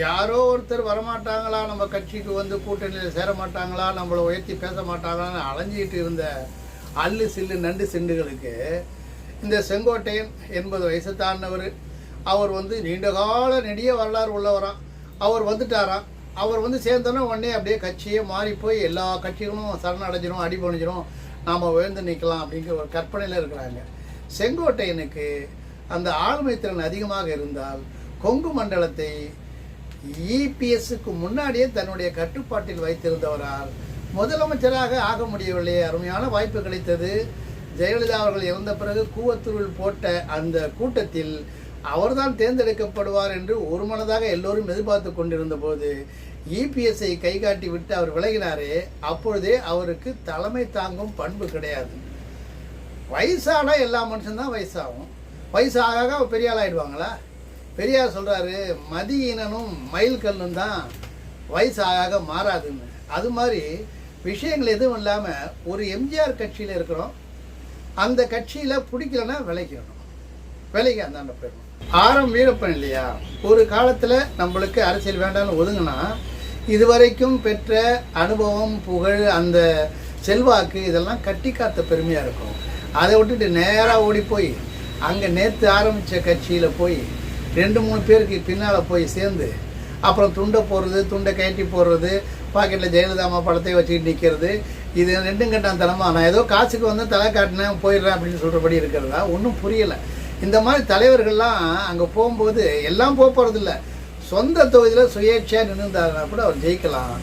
யாரோ ஒருத்தர் வரமாட்டாங்களா? நம்ம கட்சிக்கு வந்து கூட்டணியில் சேர மாட்டாங்களா நம்மளை உயர்த்தி பேச மாட்டாங்களான்னு அலைஞ்சிக்கிட்டு இருந்த அல்லு சில்லு நண்டு சிண்டுகளுக்கு இந்த செங்கோட்டையன் எண்பது வயசு தாண்டவர் அவர் வந்து நீண்ட கால நெடிய வரலாறு உள்ளவராம். அவர் வந்துட்டாராம். அவர் வந்து சேர்ந்தோன்னே உடனே அப்படியே கட்சியே மாறி போய் எல்லா கட்சிகளும் சரணடைஞ்சிரும் அடிபணிஞ்சிரும். நாம் உயர்ந்து நிற்கலாம் அப்படிங்கிற ஒரு கற்பனையில் இருக்கிறாங்க. செங்கோட்டையனுக்கு அந்த ஆளுமை திறன் அதிகமாக இருந்தால் கொங்கு மண்டலத்தை இபிஎஸ்க்கு முன்னாடியே தன்னுடைய கட்டுப்பாட்டில் வைத்திருந்தவரால் முதலமைச்சராக ஆக முடியவில்லை அருமையான வாய்ப்பு கிடைத்தது. ஜெயலலிதா அவர்கள் இறந்த பிறகு கூவத்தூரில் போட்ட அந்த கூட்டத்தில் அவர்தான் தேர்ந்தெடுக்கப்படுவார் என்று ஒரு மனதாக எல்லோரும் எதிர்பார்த்து கொண்டிருந்த போது இபிஎஸ்ஐ கை காட்டி விட்டு அவர் விலகினாரே. அப்பொழுதே அவருக்கு தலைமை தாங்கும் பண்பு கிடையாது. வயசானா எல்லா மனுஷன்தான் வயசாகும். வயசாக ஆக அவர் பெரிய ஆள் ஆயிடுவாங்களா பெரியார் சொல்கிறாரு மதியினனும் மயில் கல்லும் தான் வயசாக மாறாதுன்னு. அது மாதிரி விஷயங்கள் எதுவும் இல்லாமல் ஒரு எம்ஜிஆர் கட்சியில் இருக்கிறோம். அந்த கட்சியில் பிடிக்கலன்னா விலைக்கணும் விலைக்கு அந்தாண்ட போயிடணும். ஆரம் வீரப்பன் இல்லையா? ஒரு காலத்தில் நம்மளுக்கு அரசியல் வேண்டாம்னு ஒதுங்கினா இதுவரைக்கும் பெற்ற அனுபவம் புகழ் அந்த செல்வாக்கு இதெல்லாம் கட்டி காத்த பெருமையாக இருக்கும். அதை விட்டுட்டு நேராக ஓடி போய் அங்கே நேற்று ஆரம்பித்த கட்சியில் போய் ரெண்டு மூணு பேருக்கு பின்னால் போய் சேர்ந்து அப்புறம் துண்டை போடுறது துண்டை கயட்டி போடுறது பாக்கெட்டில் ஜெயலலிதா அம்மா படத்தை வச்சுக்கிட்டு நிற்கிறது இது ரெண்டும் கட்டான் தலைமா. நான் ஏதோ காசுக்கு வந்து தலை காட்டினேன் போயிடுறேன் அப்படின்னு சொல்கிறபடி இருக்கிறதா? ஒன்றும் புரியலை. இந்த மாதிரி தலைவர்கள்லாம் அங்கே போகும்போது எல்லாம் போக போகிறதில்ல சொந்த தொகுதியில் சுயேட்சையாக நின்றுந்தாருனா கூட அவர் ஜெயிக்கலாம்.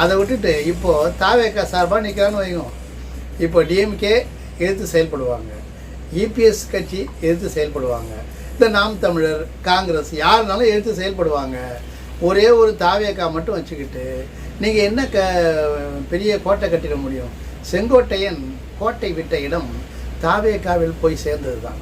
அதை விட்டுட்டு இப்போது தாவேக்கா சார்பாக நிற்கிறான்னு வைங்க இப்போ டிஎம்கே எடுத்து செயல்படுவாங்க. இபிஎஸ் கட்சி எதிர்த்து செயல்படுவாங்க. இந்த நாம் தமிழர் காங்கிரஸ் யாருனாலும் எதிர்த்து செயல்படுவாங்க. ஒரே ஒரு தாவேக்கா மட்டும் வச்சுக்கிட்டு நீங்கள் என்ன க பெரிய கோட்டை கட்டிட முடியும்? செங்கோட்டையன் கோட்டை விட்ட இடம் தாவேக்காவில் போய் சேர்ந்தது தான்